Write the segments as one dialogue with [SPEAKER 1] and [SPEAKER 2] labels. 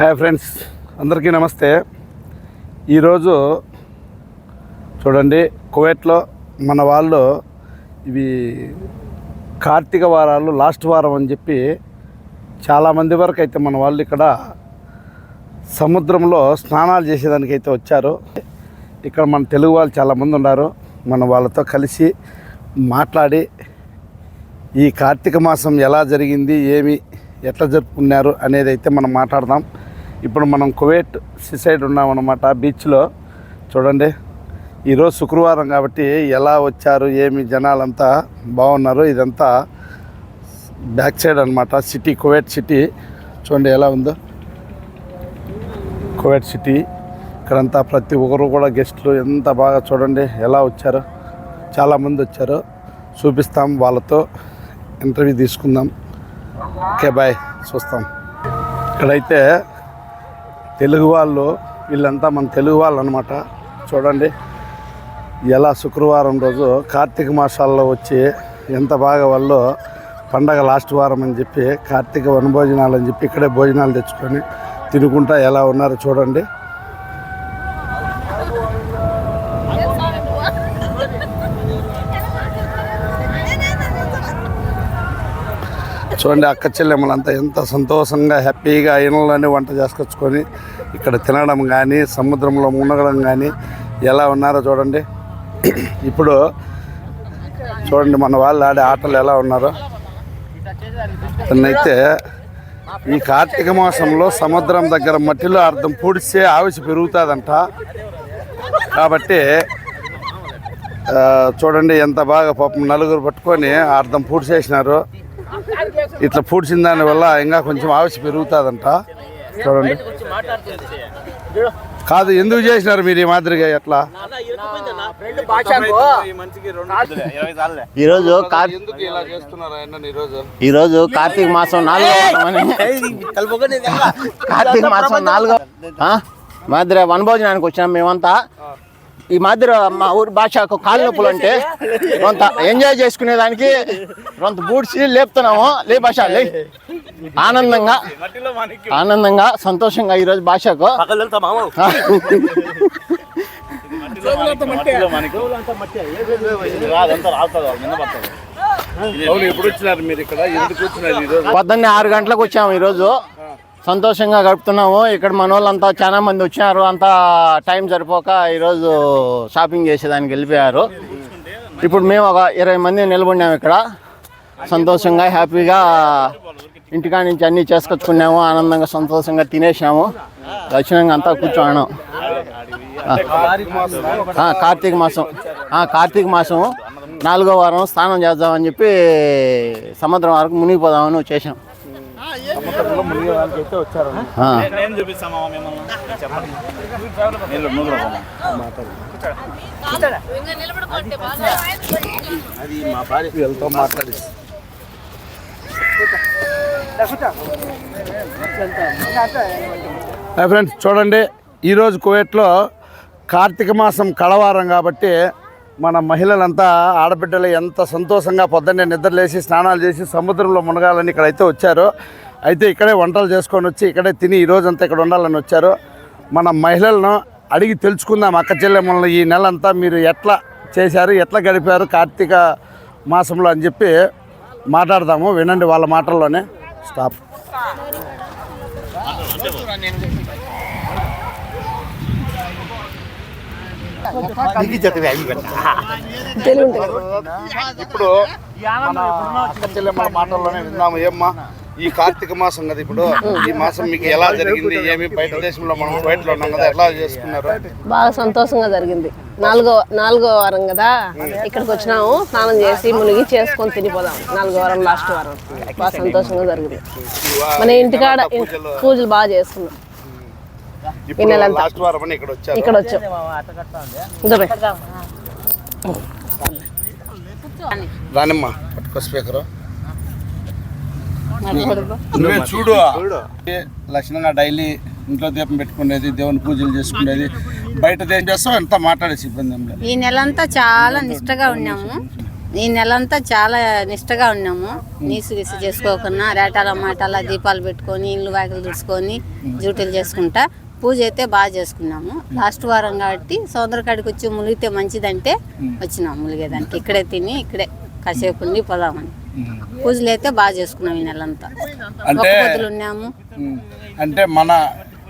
[SPEAKER 1] Hi friends అందరికీ నమస్తే. ఈరోజు చూడండి కువైట్లో మన వాళ్ళు ఇవి కార్తీక వారాలు లాస్ట్ వారం అని చెప్పి చాలామంది వరకు అయితే మన వాళ్ళు ఇక్కడ సముద్రంలో స్నానాలు చేసేదానికి అయితే వచ్చారు. ఇక్కడ మన తెలుగు వాళ్ళు చాలామంది ఉన్నారు. మన వాళ్ళతో కలిసి మాట్లాడి ఈ కార్తీక మాసం ఎలా జరిగింది ఏమి ఎట్లా జరుపుకున్నారు అనేది అయితే మనం మాట్లాడదాం. ఇప్పుడు మనం కువైట్ సిసైడ్ ఉన్నామన్నమాట. బీచ్లో చూడండి. ఈరోజు శుక్రవారం కాబట్టి ఎలా వచ్చారు ఏమి జనాలంతా బాగున్నారు ఇదంతా బ్యాక్ సైడ్ అనమాట సిటీ కువైట్ సిటీ. చూడండి ఎలా ఉందో. Kuwait city. ఇక్కడంతా ప్రతి ఒక్కరు కూడా గెస్ట్లు ఎంత బాగా చూడండి ఎలా వచ్చారు. చాలామంది వచ్చారు. చూపిస్తాం వాళ్ళతో. ఇంటర్వ్యూ తీసుకుందాం. Okay bye. చూస్తాం. ఇక్కడైతే తెలుగు వాళ్ళు వీళ్ళంతా మన తెలుగు వాళ్ళు అనమాట చూడండి ఎలా శుక్రవారం రోజు కార్తీక మాసాల్లో వచ్చి ఎంత బాగా వాళ్ళు పండగ లాస్ట్ వారం అని చెప్పి కార్తీక వనభోజనాలు అని చెప్పి ఇక్కడే భోజనాలు తెచ్చుకొని తినుకుంటా ఎలా ఉన్నారో చూడండి. చూడండి అక్క చెల్లెమ్మలంతా ఎంత సంతోషంగా హ్యాపీగా ఇళ్ళలోనే వంట చేసుకొచ్చుకొని ఇక్కడ తినడం కానీ సముద్రంలో మునగడం కానీ ఎలా ఉన్నారో చూడండి. ఇప్పుడు చూడండి మన వాళ్ళు ఆడే ఆటలు ఎలా ఉన్నారో. అయితే ఈ కార్తీక మాసంలో సముద్రం దగ్గర మట్టిలో అర్థం పూడిస్తే ఆవిసి పెరుగుతుందంట. కాబట్టి చూడండి ఎంత బాగా పాపం నలుగురు పట్టుకొని అర్థం పూడ్చేసినారు ఇట్లా పూడ్చిన దాని వల్ల ఇంకా కొంచెం ఆవిష పెరుగుతుందంట. చూడండి. కాదు ఎందుకు చేసినారు మీరు ఈ మాదిరిగా ఎట్లా
[SPEAKER 2] ఈరోజు
[SPEAKER 1] ఈరోజు
[SPEAKER 2] కార్తీక మాసం నాలుగో కార్తీక మాసం నాలుగో? మాదిరి వనభోజనానికి వచ్చినాం మేమంతా. ఈ మాదిరి మా ఊరి భాషకు కాళ్ళ నొప్పులు అంటే కొంత ఎంజాయ్ చేసుకునేదానికి కొంత బూడ్చి లేపుతున్నాము. లే భాష లే. ఆనందంగా ఆనందంగా సంతోషంగా ఈరోజు భాషకు. పొద్దున్నే ఆరు గంటలకు వచ్చాము ఈరోజు. సంతోషంగా గడుపుతున్నాము. ఇక్కడ మన వాళ్ళంతా చాలా మంది వచ్చినారు. అంతా టైం సరిపోక ఈరోజు షాపింగ్ చేసేదానికి వెళ్ళిపోయారు. ఇప్పుడు మేము ఒక ఇరవై మంది నిలబడినాము ఇక్కడ. సంతోషంగా హ్యాపీగా ఇంటికాడ నుంచి అన్నీ చేసుకొచ్చుకున్నాము. ఆనందంగా సంతోషంగా తినేసాము దక్షిణంగా అంతా కూర్చోన్నాం. కార్తీక మాసం. కార్తీక మాసం నాలుగో వారం స్నానం చేద్దామని చెప్పి సముద్రం వరకు మునిగిపోదామని
[SPEAKER 1] వీళ్ళతో మాట్లాడి. ఫ్రెండ్స్ చూడండి ఈరోజు కువైట్లో కార్తీక మాసం కళవారం కాబట్టి మన మహిళలంతా ఆడబిడ్డలు ఎంత సంతోషంగా పొద్దున్నే నిద్రలేసి స్నానాలు చేసి సముద్రంలో మునగాలని ఇక్కడైతే వచ్చారు. అయితే ఇక్కడే వంటలు చేసుకొని వచ్చి ఇక్కడే తిని ఈ రోజంతా ఇక్కడ ఉండాలని వచ్చారు. మన మహిళలను అడిగి తెలుసుకుందాం అక్క చెల్లెమ్మలను ఈ నెల అంతా మీరు ఎట్లా చేశారు ఎట్లా గడిపారు కార్తీక మాసంలో అని చెప్పి మాట్లాడదాము. వినండి వాళ్ళ మాటల్లోనే. స్టాప్. ఇప్పుడు మాటల్లోనే విందాము ఏమ్మా ఈ కార్తీక మాసం కదా ఇప్పుడు. ఈ మాసం మీకు ఎలా జరిగింది ఏమి బయట దేశంలో మనం బయటలో ఉన్నాం కదా ఎలా చేసుకున్నారు?
[SPEAKER 3] బాగా సంతోషంగా జరిగింది. నాలుగో నాలుగో వారం కదా ఇక్కడికి వచ్చినాము స్నానం చేసి మునిగి చేసుకొని తినిపోదాం. నాలుగో వారం లాస్ట్ వారం. బాగా సంతోషంగా జరిగింది. మన ఇంటికాడ పూజలు బాగా చేసుకున్నాం.
[SPEAKER 1] లాస్ట్ వారం అని ఇక్కడ వచ్చారు.
[SPEAKER 3] ఇక్కడ వచ్చాం. ఇదో బే.
[SPEAKER 1] రానిమ్మా పట్టుకో స్పీకర్. నువ్వే చూడు. లక్షణంగా డైలీ ఇంట్లో దీపం పెట్టుకునేది దేవుని పూజలు చేసుకునేది బయట దేం చేస్తాం ఎంత మాట్లాడేసి ఇబ్బంది ఏం లేదు.
[SPEAKER 4] ఈ నెలంతా చాలా నిష్టగా ఉన్నాము. ఈ నెలంతా చాలా నిష్టగా ఉన్నాము. నీసు గిసు చేసుకోకుండా రేటాల మాటాల దీపాలు పెట్టుకొని ఇల్లు వాకిలు తుడుచుకొని డ్యూటీలు చేసుకుంటా. పూజ అయితే బాగా చేసుకున్నాము. లాస్ట్ వారం కాబట్టి సోదర కాడికి వచ్చి మునిగితే మంచిదంటే వచ్చినాం మునిగేదానికి ఇక్కడే తిని ఇక్కడే కాసేపు ఉండి పోదామని. పూజలు అయితే బాగా చేసుకున్నాం ఈ నెలంతా.
[SPEAKER 1] అంటే-
[SPEAKER 4] ఒక్క పొద్దులు ఉన్నాము.
[SPEAKER 1] అంటే మన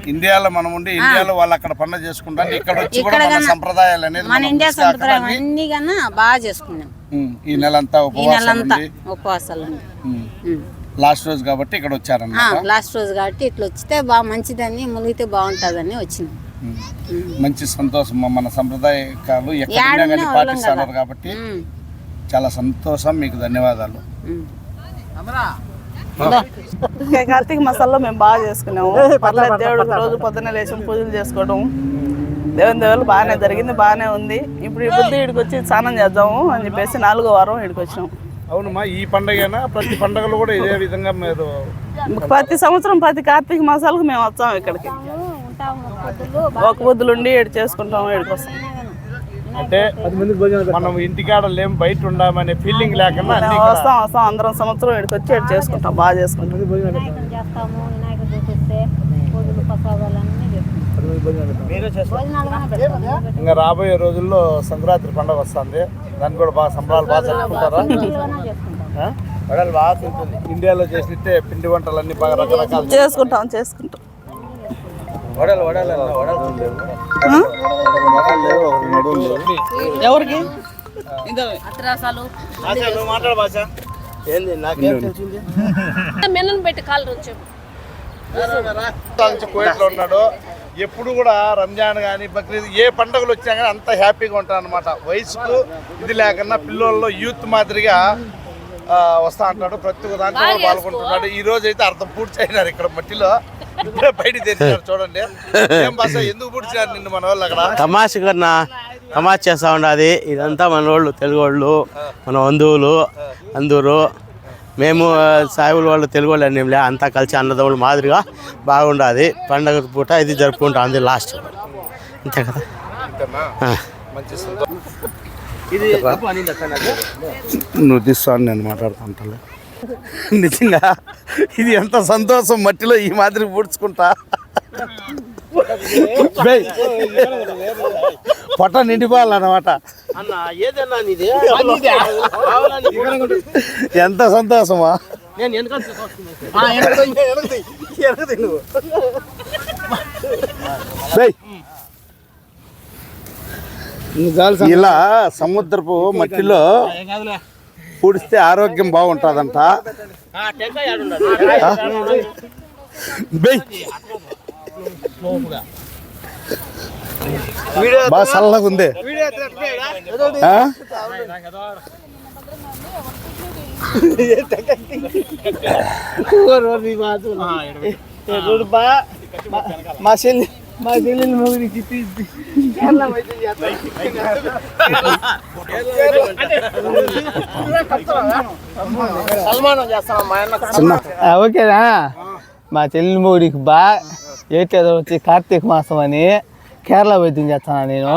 [SPEAKER 1] ఇండియాలో మనం ఉండి ఇండియాలో వాళ్ళు అక్కడ పండుగ చేసుకుంటారు. ఇక్కడ వచ్చి కూడా మన సంప్రదాయాలు అనేది
[SPEAKER 4] మన ఇండియా సంప్రదాయం అన్ని కన్నా బాగా చేసుకున్నాం.
[SPEAKER 1] ఈ నెలంతా
[SPEAKER 4] ఉపవాసాలు
[SPEAKER 1] ఉమ్. లాస్ట్ రోజు కాబట్టి ఇక్కడ వచ్చారన్నమాట.
[SPEAKER 4] లాస్ట్ రోజు కాబట్టి ఇట్లా వచ్చితే బాగా మంచిదని మునిగితే బాగుంటుందని వచ్చినాం
[SPEAKER 1] ఉమ్. మంచి సంతోషం. మా- మన సంప్రదాయకాలు ఎక్కడ
[SPEAKER 4] యాడున్నా
[SPEAKER 1] కానీ
[SPEAKER 4] వాళ్ళం
[SPEAKER 1] పాటిస్తున్నారు. కాబట్టి. చాలా సంతోషం. మీకు ధన్యవాదాలు.
[SPEAKER 5] కార్తీక మాసాల్లో మేము బాగా చేసుకున్నాము. పర్లేదు దేవుడు రోజు పొద్దున్నే లేచి పూజలు చేసుకోవడం దేవుని దేవుళ్ళు బాగానే జరిగింది బాగానే ఉంది. ఇప్పుడు బుద్ధి ఇక్కడికి వచ్చి స్నానం చేద్దాము అని చెప్పేసి నాలుగో వారం ఇక్కడికి వచ్చినాం.
[SPEAKER 1] అవునమ్మా ఈ పండుగైనా ప్రతి పండుగలు కూడా ఇదే విధంగా మీరు
[SPEAKER 5] ప్రతి సంవత్సరం ప్రతి కార్తీక మాసాలకు మేము వస్తాం ఇక్కడికి. ఒక బుద్ధులు ఉండి ఇటు చేసుకుంటాము ఇక్కడికి వస్తాం
[SPEAKER 1] అంటే మనం ఇంటికాడ లేం బయట ఉండామనే ఫీలింగ్ లేకుండా
[SPEAKER 5] వస్తాం వస్తాం. అందరం సంవత్సరం ఇక్కడికి వచ్చి ఇటు చేసుకుంటాం బాగా చేసుకుంటాం.
[SPEAKER 1] ఇంకా రాబోయే రోజుల్లో సంక్రాంతి పండుగ వస్తుంది. దాన్ని కూడా బాగా సంబరాలు బాగా జరుపుకుంటారా? ఆ? బాగా తింటుంది. ఇండియాలో చేసినట్టే పిండి వంటలన్నీ బాగా రకరకాలు
[SPEAKER 5] చేసుకుంటాం చేసుకుంటాం. ఎవరికి?
[SPEAKER 3] అత్రాసాలు.
[SPEAKER 1] మాట్లాడు భాష
[SPEAKER 3] మెనను పెట్టి కాళ్ళు రుచి
[SPEAKER 1] నుంచి కువైట్లో ఉన్నాడు. ఎప్పుడు కూడా రంజాన్ కానీ బక్రీద్ ఏ పండుగలు వచ్చినా కానీ అంత హ్యాపీగా ఉంటారు అనమాట వయసుకు ఇది లేకుండా పిల్లల్లో యూత్ మాదిరిగా వస్తా అంటాడు. ప్రతి ఒక్క దాంట్లో కూడా పాల్గొంటున్నాడు. ఈ రోజు అయితే అర్థం పూర్తి అయినారు ఇక్కడ మట్టిలో. ఇప్పుడే బయటికి తెచ్చినారు చూడండి. ఏం భాష ఎందుకు పూడ్చినారు నిన్ను మన వాళ్ళు అక్కడ?
[SPEAKER 6] తమాష కన్నా తమాష చేస్తూ ఉండాది. ఇదంతా మన వాళ్ళు తెలుగు వాళ్ళు మన బంధువులు అందరూ. మేము సాయిబుల వాళ్ళు తెలుగు వాళ్ళు అనేంలే అంతా కలిసి అన్నదమ్ములు మాదిరిగా బాగుండాది. పండగ పూట ఇది జరుపుకుంటాం అది లాస్ట్ అంతే కదా?
[SPEAKER 1] నువ్వు తీస్తాను నేను మాట్లాడుతుంటా నిజంగా? ఇది ఎంత సంతోషం మట్టిలో ఈ మాదిరి పూడ్చుకుంటా. పొట్ట నిండిపోవాలన్నమాట. ఎంత సంతోషమా. ఇలా సముద్రపు మట్టిలో పూడిస్తే ఆరోగ్యం బాగుంటుందంట. బేయ్. బాగా చల్లగా ఉంది?
[SPEAKER 5] మా చెల్లి మా చెల్లెలు మొగుడికి
[SPEAKER 7] ఓకేనా మా చెల్లి మూడికి బా ఏటేదో వచ్చి కార్తీక మాసం అని కేరళ వైద్యం చేస్తాను నేను?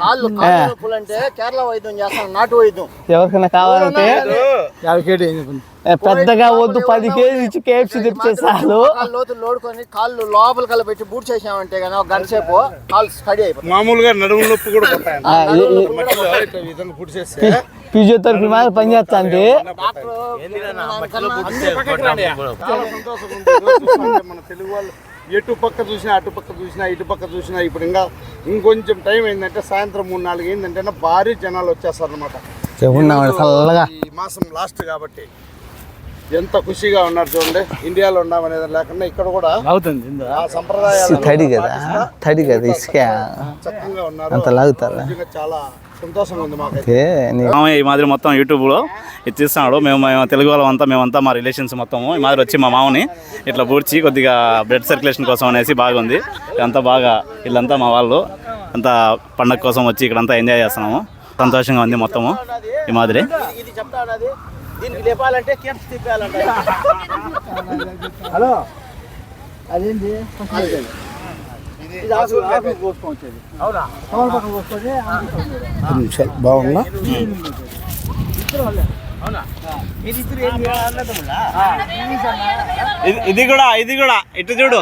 [SPEAKER 2] కాళ్ళు కాళ్ళు నొప్పులు అంటే కేరళ వైద్యం చేస్తాను నాటు వైద్యం.
[SPEAKER 7] ఎవరికైనా కావాలంటే ఏ, పెద్దగా వద్దు పది కేజీ ఇచ్చి కేఎఫ్సీ తెప్పించే చాలు.
[SPEAKER 2] లోడుకొని కాళ్ళు లోపల కల పెట్టి బూట్ చేసామంటే కానీ ఒక గంట సేపు కాళ్ళు స్టడీ అయిపోతుంది
[SPEAKER 1] మామూలుగా నడుము నొప్పి కూడా
[SPEAKER 7] ఫిజియోథెరపీ మాదిరి పని చేస్తాండి
[SPEAKER 2] డాక్టర్
[SPEAKER 1] ఎటు పక్క చూసినా అటు పక్క చూసినా ఇటు పక్క చూసినా ఇప్పుడు ఇంకా ఇంకొంచెం టైం ఏంటంటే సాయంత్రం మూడు నాలుగు ఏంటంటే భారీ జనాలు వచ్చేస్తారు అనమాట
[SPEAKER 7] ఉన్నామండి చల్లగా.
[SPEAKER 1] ఈ మాసం లాస్ట్ కాబట్టి ఎంత ఖుషిగా ఉన్నారు చూడండి. ఇండియాలో ఉన్నామనేది లేకుండా ఇక్కడ కూడా ఆ సంప్రదాయాలు
[SPEAKER 7] తడి కదా తడి కదా ఇసుక.
[SPEAKER 1] చక్కగా ఉన్నారు.
[SPEAKER 7] అంత లాగుతారా?
[SPEAKER 1] నిజంగా చాలా సంతోషంగా ఉంది
[SPEAKER 8] మామయ్య ఈ మాదిరి మొత్తం యూట్యూబ్లో ఇది తీస్తున్నాడు. మేము మేము తెలుగు వాళ్ళం అంతా మేమంతా మా రిలేషన్స్ మొత్తము. ఈ మాదిరి వచ్చి మా మామని ఇట్లా పూడ్చి కొద్దిగా బ్లడ్ సర్క్యులేషన్ కోసం అనేసి బాగుంది. ఇదంతా బాగా వీళ్ళంతా మా వాళ్ళు అంతా పండగ కోసం వచ్చి ఇక్కడంతా ఎంజాయ్ చేస్తున్నాము. సంతోషంగా ఉంది మొత్తము ఈ మాదిరి.
[SPEAKER 2] దీనికి లేపాలంటే కేప్స్ తిప్పాలంటే.
[SPEAKER 1] నిమిషాలు బాగున్నా
[SPEAKER 8] ఇది కూడా ఇది కూడా. ఇటు చూడు.